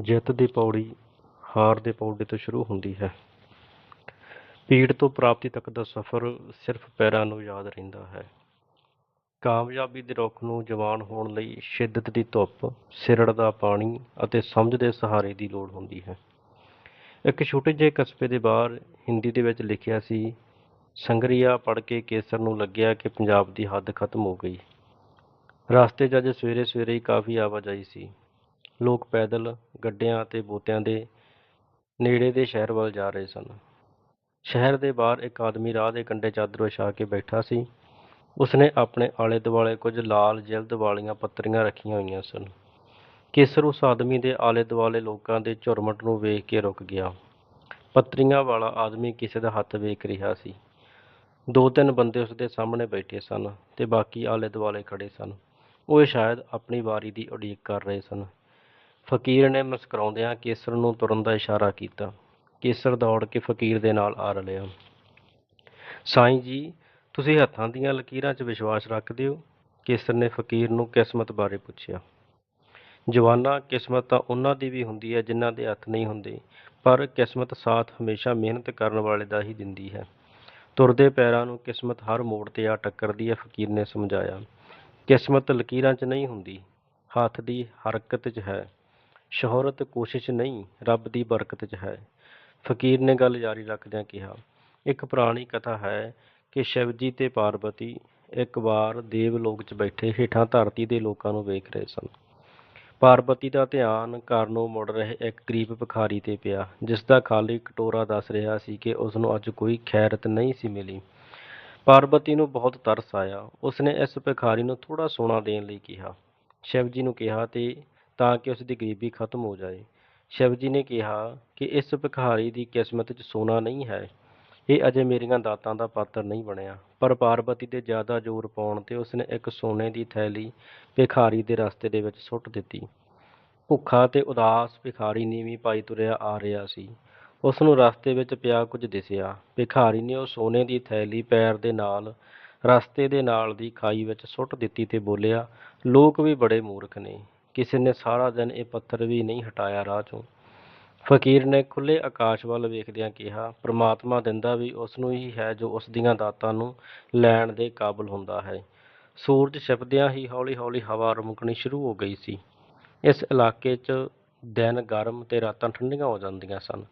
ਜਿੱਤ ਦੀ ਪੌੜੀ, ਹਾਰ ਦੇ ਪੌੜੇ ਤੋਂ ਸ਼ੁਰੂ ਹੁੰਦੀ ਹੈ। ਪੀੜ ਤੋਂ ਪ੍ਰਾਪਤੀ ਤੱਕ ਦਾ ਸਫ਼ਰ ਸਿਰਫ ਪੈਰਾਂ ਨੂੰ ਯਾਦ ਰਹਿੰਦਾ ਹੈ। ਕਾਮਯਾਬੀ ਦੇ ਰੁੱਖ ਨੂੰ ਜਵਾਨ ਹੋਣ ਲਈ ਸ਼ਿੱਦਤ ਦੀ ਧੁੱਪ, ਸਿਰੜ ਦਾ ਪਾਣੀ ਅਤੇ ਸਮਝ ਦੇ ਸਹਾਰੇ ਦੀ ਲੋੜ ਹੁੰਦੀ ਹੈ। ਇੱਕ ਛੋਟੇ ਜਿਹੇ ਕਸਬੇ ਦੇ ਬਾਹਰ ਹਿੰਦੀ ਦੇ ਵਿੱਚ ਲਿਖਿਆ ਸੀ, ਸੰਗਰੀਆ ਪੜ੍ਹ ਕੇ ਕੇਸਰ ਨੂੰ ਲੱਗਿਆ ਕਿ ਪੰਜਾਬ ਦੀ ਹੱਦ ਖਤਮ ਹੋ ਗਈ। ਰਸਤੇ 'ਚ ਅੱਜ ਸਵੇਰੇ ਸਵੇਰੇ ਹੀ ਕਾਫੀ ਆਵਾਜਾਈ ਸੀ। ਲੋਕ ਪੈਦਲ ਗੱਡਿਆਂ ਅਤੇ ਬੋਤਿਆਂ ਦੇ ਨੇੜੇ ਦੇ ਸ਼ਹਿਰ ਵੱਲ ਜਾ ਰਹੇ ਸਨ। ਸ਼ਹਿਰ ਦੇ ਬਾਹਰ ਇੱਕ ਆਦਮੀ ਰਾਹ ਦੇ ਕੰਢੇ ਚਾਦਰ ਵਿਛਾ ਕੇ ਬੈਠਾ ਸੀ। ਉਸਨੇ ਆਪਣੇ ਆਲੇ ਦੁਆਲੇ ਕੁਝ ਲਾਲ ਜਿਲਦ ਵਾਲੀਆਂ ਪੱਤਰੀਆਂ ਰੱਖੀਆਂ ਹੋਈਆਂ ਸਨ। ਕੇਸਰ ਉਸ ਆਦਮੀ ਦੇ ਆਲੇ ਦੁਆਲੇ ਲੋਕਾਂ ਦੇ ਝੁਰਮਟ ਨੂੰ ਵੇਖ ਕੇ ਰੁਕ ਗਿਆ। ਪੱਤਰੀਆਂ ਵਾਲਾ ਆਦਮੀ ਕਿਸੇ ਦਾ ਹੱਥ ਵੇਖ ਰਿਹਾ ਸੀ। ਦੋ ਤਿੰਨ ਬੰਦੇ ਉਸਦੇ ਸਾਹਮਣੇ ਬੈਠੇ ਸਨ ਤੇ ਬਾਕੀ ਆਲੇ ਦੁਆਲੇ ਖੜੇ ਸਨ। ਉਹ ਸ਼ਾਇਦ ਆਪਣੀ ਵਾਰੀ ਦੀ ਉਡੀਕ ਕਰ ਰਹੇ ਸਨ। ਫਕੀਰ ਨੇ ਮੁਸਕਰਾਉਂਦਿਆਂ ਕੇਸਰ ਨੂੰ ਤੁਰਨ ਦਾ ਇਸ਼ਾਰਾ ਕੀਤਾ। ਕੇਸਰ ਦੌੜ ਕੇ ਫਕੀਰ ਦੇ ਨਾਲ ਆ ਰਲਿਆ। ਸਾਈਂ ਜੀ, ਤੁਸੀਂ ਹੱਥਾਂ ਦੀਆਂ ਲਕੀਰਾਂ 'ਚ ਵਿਸ਼ਵਾਸ ਰੱਖਦੇ ਹੋ ਕੇਸਰ ਨੇ ਫਕੀਰ ਨੂੰ ਕਿਸਮਤ ਬਾਰੇ ਪੁੱਛਿਆ। ਜਵਾਨਾ, ਕਿਸਮਤ ਤਾਂ ਉਹਨਾਂ ਦੀ ਵੀ ਹੁੰਦੀ ਹੈ ਜਿਨ੍ਹਾਂ ਦੇ ਹੱਥ ਨਹੀਂ ਹੁੰਦੇ, ਪਰ ਕਿਸਮਤ ਸਾਥ ਹਮੇਸ਼ਾ ਮਿਹਨਤ ਕਰਨ ਵਾਲੇ ਦਾ ਹੀ ਦਿੰਦੀ ਹੈ। ਤੁਰਦੇ ਪੈਰਾਂ ਨੂੰ ਕਿਸਮਤ ਹਰ ਮੋੜ ਤੇ ਆ ਟੱਕਰਦੀ ਹੈ, ਫਕੀਰ ਨੇ ਸਮਝਾਇਆ। ਕਿਸਮਤ ਲਕੀਰਾਂ 'ਚ ਨਹੀਂ ਹੁੰਦੀ, ਹੱਥ ਦੀ ਹਰਕਤ 'ਚ ਹੈ। ਸ਼ੋਹਰਤ ਕੋਸ਼ਿਸ਼ ਨਹੀਂ, ਰੱਬ ਦੀ ਬਰਕਤ 'ਚ ਹੈ। ਫਕੀਰ ਨੇ ਗੱਲ ਜਾਰੀ ਰੱਖਦਿਆਂ ਕਿਹਾ, ਇੱਕ ਪੁਰਾਣੀ ਕਥਾ ਹੈ ਕਿ ਸ਼ਿਵਜੀ ਤੇ ਪਾਰਵਤੀ ਇੱਕ ਵਾਰ ਦੇਵ ਲੋਕ 'ਚ ਬੈਠੇ ਹੇਠਾਂ ਧਰਤੀ ਦੇ ਲੋਕਾਂ ਨੂੰ ਵੇਖ ਰਹੇ ਸਨ। ਪਾਰਵਤੀ ਦਾ ਧਿਆਨ ਘਰ ਨੂੰ ਮੁੜ ਰਹੇ ਇੱਕ ਗਰੀਬ ਭਿਖਾਰੀ ਤੇ ਪਿਆ, ਜਿਸ ਦਾ ਖਾਲੀ ਕਟੋਰਾ ਦੱਸ ਰਿਹਾ ਸੀ ਕਿ ਉਸ ਨੂੰ ਅੱਜ ਕੋਈ ਖੈਰਤ ਨਹੀਂ ਸੀ ਮਿਲੀ। ਪਾਰਵਤੀ ਨੂੰ ਬਹੁਤ ਤਰਸ ਆਇਆ। ਉਸਨੇ ਇਸ ਭਿਖਾਰੀ ਨੂੰ ਥੋੜਾ ਸੋਨਾ ਦੇਣ ਲਈ ਕਿਹਾ। ਸ਼ਿਵ ਜੀ ਨੂੰ ਕਿਹਾ, ਤੇ ਤਾਂ ਕਿ ਉਸ ਦੀ ਗਰੀਬੀ ਖਤਮ ਹੋ ਜਾਏ। ਸ਼ਿਵ ਜੀ ਨੇ ਕਿਹਾ ਕਿ ਇਸ ਭਿਖਾਰੀ ਦੀ ਕਿਸਮਤ 'ਚ ਸੋਨਾ ਨਹੀਂ ਹੈ। ਇਹ ਅਜੇ ਮੇਰੀਆਂ ਦਾਤਾਂ ਦਾ ਪਾਤਰ ਨਹੀਂ ਬਣਿਆ। ਪਰ ਪਾਰਵਤੀ ਤੇ ਜ਼ਿਆਦਾ ਜ਼ੋਰ ਪਾਉਣ ਤੇ ਉਸਨੇ ਇੱਕ ਸੋਨੇ ਦੀ ਥੈਲੀ ਭਿਖਾਰੀ ਦੇ ਰਸਤੇ ਦੇ ਵਿੱਚ ਸੁੱਟ ਦਿੱਤੀ। ਭੁੱਖਾ ਤੇ ਉਦਾਸ ਭਿਖਾਰੀ ਨੀਵੀਂ ਪਾਈ ਤੁਰਿਆ ਆ ਰਿਹਾ ਸੀ। ਉਸ ਨੂੰ ਰਸਤੇ ਵਿੱਚ ਪਿਆ ਕੁਝ ਦਿਸਿਆ। ਭਿਖਾਰੀ ਨੇ ਉਹ ਸੋਨੇ ਦੀ ਥੈਲੀ ਪੈਰ ਦੇ ਨਾਲ, ਰਸਤੇ ਦੇ ਨਾਲ ਦੀ ਖਾਈ ਵਿੱਚ ਸੁੱਟ ਦਿੱਤੀ ਤੇ ਬੋਲਿਆ, ਲੋਕ ਵੀ ਬੜੇ ਮੂਰਖ ਨੇ। ਕਿਸੇ ਨੇ ਸਾਰਾ ਦਿਨ ਇਹ ਪੱਥਰ ਵੀ ਨਹੀਂ ਹਟਾਇਆ ਰਾਹ ਚੋਂ। ਫਕੀਰ ਨੇ ਖੁੱਲ੍ਹੇ ਆਕਾਸ਼ ਵੱਲ ਵੇਖਦਿਆਂ ਕਿਹਾ, ਪ੍ਰਮਾਤਮਾ ਦਿੰਦਾ ਵੀ ਉਸ ਨੂੰ ਹੀ ਹੈ ਜੋ ਉਸ ਦੀਆਂ ਦਾਤਾਂ ਨੂੰ ਲੈਣ ਦੇ ਕਾਬਲ ਹੁੰਦਾ ਹੈ। ਸੂਰਜ ਛਿਪਦਿਆਂ ਹੀ ਹੌਲੀ-ਹੌਲੀ ਹਵਾ ਰੁਕਣੀ ਸ਼ੁਰੂ ਹੋ ਗਈ ਸੀ। ਇਸ ਇਲਾਕੇ 'ਚ ਦਿਨ ਗਰਮ ਤੇ ਰਾਤਾਂ ਠੰਡੀਆਂ ਹੋ ਜਾਂਦੀਆਂ ਸਨ।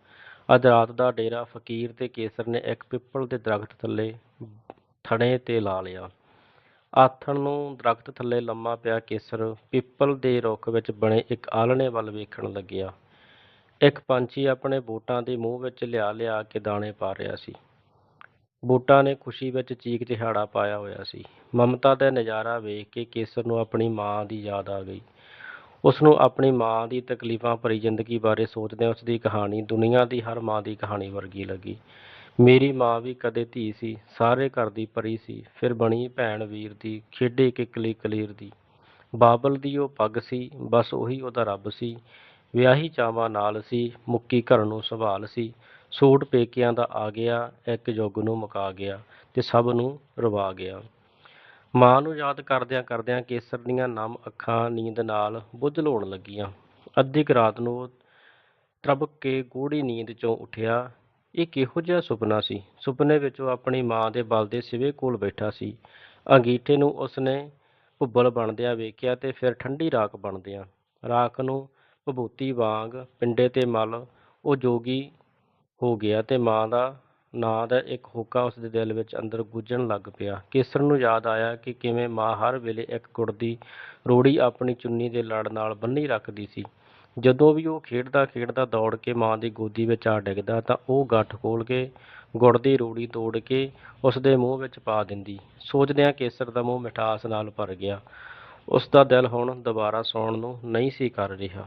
ਅੱਜ ਰਾਤ ਦਾ ਡੇਰਾ ਫਕੀਰ ਤੇ ਕੇਸਰ ਨੇ ਇੱਕ ਪਿੱਪਲ ਦੇ ਦਰਖਤ ਥੱਲੇ ਥੜੇ ਤੇ ਲਾ ਲਿਆ। ਆਥਣ ਨੂੰ ਦਰਖਤ ਥੱਲੇ ਲੰਮਾ ਪਿਆ ਕੇਸਰ ਪਿੱਪਲ ਦੇ ਰੁੱਖ ਵਿੱਚ ਬਣੇ ਇੱਕ ਆਲਣੇ ਵੱਲ ਵੇਖਣ ਲੱਗਿਆ। ਇੱਕ ਪੰਛੀ ਆਪਣੇ ਬੂਟਾਂ ਦੇ ਮੂੰਹ ਵਿੱਚ ਲਿਆ ਲਿਆ ਕੇ ਦਾਣੇ ਪਾ ਰਿਹਾ ਸੀ। ਬੂਟਾਂ ਨੇ ਖੁਸ਼ੀ ਵਿੱਚ ਚੀਕ ਚਿਹਾੜਾ ਪਾਇਆ ਹੋਇਆ ਸੀ। ਮਮਤਾ ਦਾ ਨਜ਼ਾਰਾ ਵੇਖ ਕੇ ਕੇਸਰ ਨੂੰ ਆਪਣੀ ਮਾਂ ਦੀ ਯਾਦ ਆ ਗਈ। ਉਸ ਨੂੰ ਆਪਣੀ ਮਾਂ ਦੀ ਤਕਲੀਫਾਂ ਭਰੀ ਜ਼ਿੰਦਗੀ ਬਾਰੇ ਸੋਚਦਿਆਂ ਉਸ ਦੀ ਕਹਾਣੀ ਦੁਨੀਆ ਦੀ ਹਰ ਮਾਂ ਦੀ ਕਹਾਣੀ ਵਰਗੀ ਲੱਗੀ। ਮੇਰੀ ਮਾਂ ਵੀ ਕਦੇ ਧੀ ਸੀ, ਸਾਰੇ ਘਰ ਦੀ ਪਰੀ ਸੀ, ਫਿਰ ਬਣੀ ਭੈਣ ਵੀਰ ਦੀ, ਖੇਡੇ ਕਿਕਲੀ ਕਲੀਰ ਦੀ। ਬਾਬਲ ਦੀ ਉਹ ਪੱਗ ਸੀ, ਬਸ ਉਹੀ ਉਹਦਾ ਰੱਬ ਸੀ। ਵਿਆਹੀ ਚਾਵਾਂ ਨਾਲ ਸੀ, ਮੁੱਕੀ ਘਰ ਨੂੰ ਸੰਭਾਲ ਸੀ। ਸੂਟ ਪੇਕਿਆਂ ਦਾ ਆ ਗਿਆ, ਇੱਕ ਯੁੱਗ ਨੂੰ ਮੁਕਾ ਗਿਆ ਤੇ ਸਭ ਨੂੰ ਰਵਾ ਗਿਆ। ਮਾਂ ਨੂੰ ਯਾਦ ਕਰਦਿਆਂ ਕਰਦਿਆਂ ਕੇਸਰ ਦੀਆਂ ਨਮ ਅੱਖਾਂ ਨੀਂਦ ਨਾਲ ਬੁੱਝ ਲੋਣ ਲੱਗੀਆਂ। ਅੱਧੀ ਕੁ ਰਾਤ ਨੂੰ ਉਹ ਤਰਬਕ ਕੇ ਗੂੜੀ ਨੀਂਦ ਚੋਂ ਉੱਠਿਆ ਇਹ ਕਿਹੋ ਜਿਹਾ ਸੁਪਨਾ ਸੀ? ਸੁਪਨੇ ਵਿੱਚ ਉਹ ਆਪਣੀ ਮਾਂ ਦੇ ਬਲਦੇ ਸਿਵੇ ਕੋਲ ਬੈਠਾ ਸੀ। ਅੰਗੀਠੇ ਨੂੰ ਉਸਨੇ ਭੁੱਬਲ ਬਣਦਿਆਂ ਵੇਖਿਆ ਤੇ ਫਿਰ ਠੰਡੀ ਰਾਖ ਬਣਦਿਆਂ। ਰਾਖ ਨੂੰ ਭਬੂਤੀ ਵਾਂਗ ਪਿੰਡੇ ਤੇ ਮਲ, ਉਹ ਜੋਗੀ ਹੋ ਗਿਆ ਤੇ ਮਾਂ ਦਾ ਨਾਂ ਦਾ ਇੱਕ ਹੋਕਾ ਉਸ ਦੇ ਦਿਲ ਵਿੱਚ ਅੰਦਰ ਗੁੱਜਣ ਲੱਗ ਪਿਆ। ਕੇਸਰ ਨੂੰ ਯਾਦ ਆਇਆ ਕਿ ਕਿਵੇਂ ਮਾਂ ਹਰ ਵੇਲੇ ਇੱਕ ਗੁੜ ਦੀ ਰੋੜੀ ਆਪਣੀ ਚੁੰਨੀ ਦੇ ਲੜ ਨਾਲ ਬੰਨੀ ਰੱਖਦੀ ਸੀ। ਜਦੋਂ ਵੀ ਉਹ ਖੇਡਦਾ ਖੇਡਦਾ ਦੌੜ ਕੇ ਮਾਂ ਦੀ ਗੋਦੀ ਵਿੱਚ ਆ ਡਿੱਗਦਾ ਤਾਂ ਉਹ ਗੱਠ ਖੋਲ੍ਹ ਕੇ, ਗੁੜ ਦੀ ਰੂੜੀ ਤੋੜ ਕੇ ਉਸ ਦੇ ਮੂੰਹ ਵਿੱਚ ਪਾ ਦਿੰਦੀ। ਸੋਚਦਿਆਂ ਕੇਸਰ ਦਾ ਮੂੰਹ ਮਿਠਾਸ ਨਾਲ ਭਰ ਗਿਆ। ਉਸ ਦਾ ਦਿਲ ਹੁਣ ਦੁਬਾਰਾ ਸੌਣ ਨੂੰ ਨਹੀਂ ਸੀ ਕਰ ਰਿਹਾ।